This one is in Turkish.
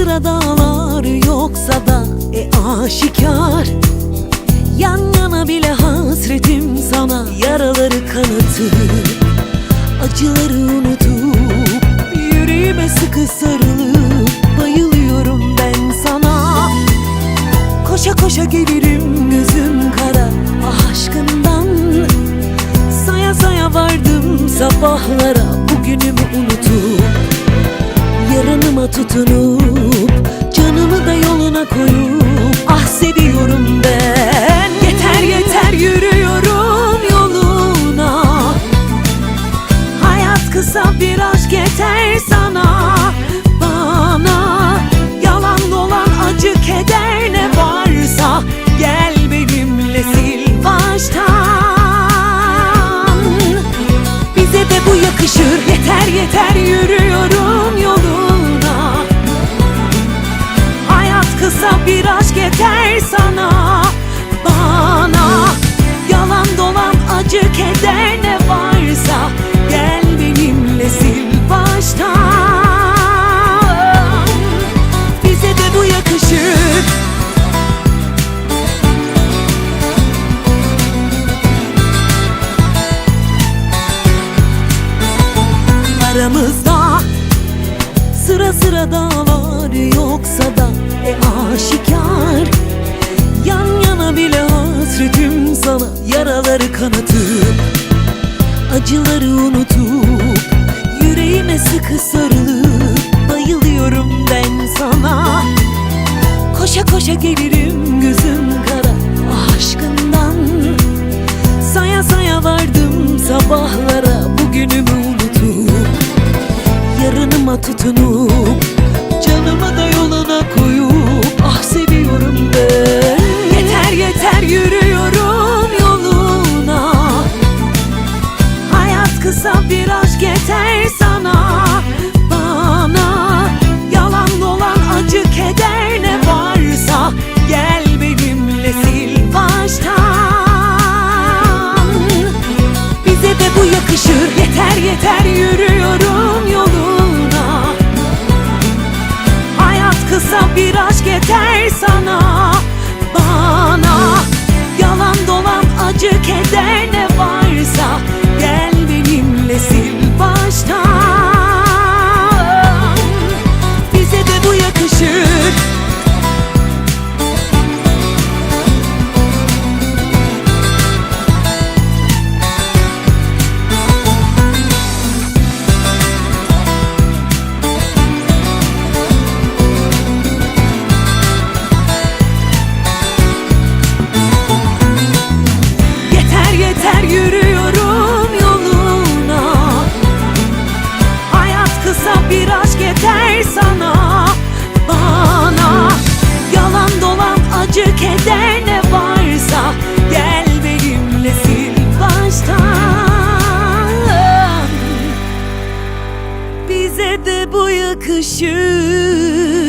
sıra dağlar yoksa da e aşikar. Yan yana bile hasretim sana. Yaraları kanatıp Acıları unutup Yüreğime sıkı sarılıp Bayılıyorum ben sana. Koşa koşa gelirim gözüm kara aşkından. Saya saya vardım sabahlara Bugünümü unutup Yarınıma tutunup Canımı da yoluna koyup Ah seviyorum ben. Yeter yeter yürüyorum yoluna. Hayat kısa bir aşk yeter Aramızda. Sıra sıra dağlar yoksa da e aşikar. Yan yana bile hasretim sana Yaraları kanatıp Acıları unutup Yüreğime sıkı sarılıp Bayılıyorum ben sana. Koşa koşa gelirim gözüm kara aşkından. Saya saya vardım sabahlara Tutunup Canımı da yoluna koyup Ah seviyorum ben Yeter yeter yürüyorum bir aşk yeter sana. Bana Yalan dolan acı keder ne varsa Gel benimle sil baştan. Bize de bu yakışır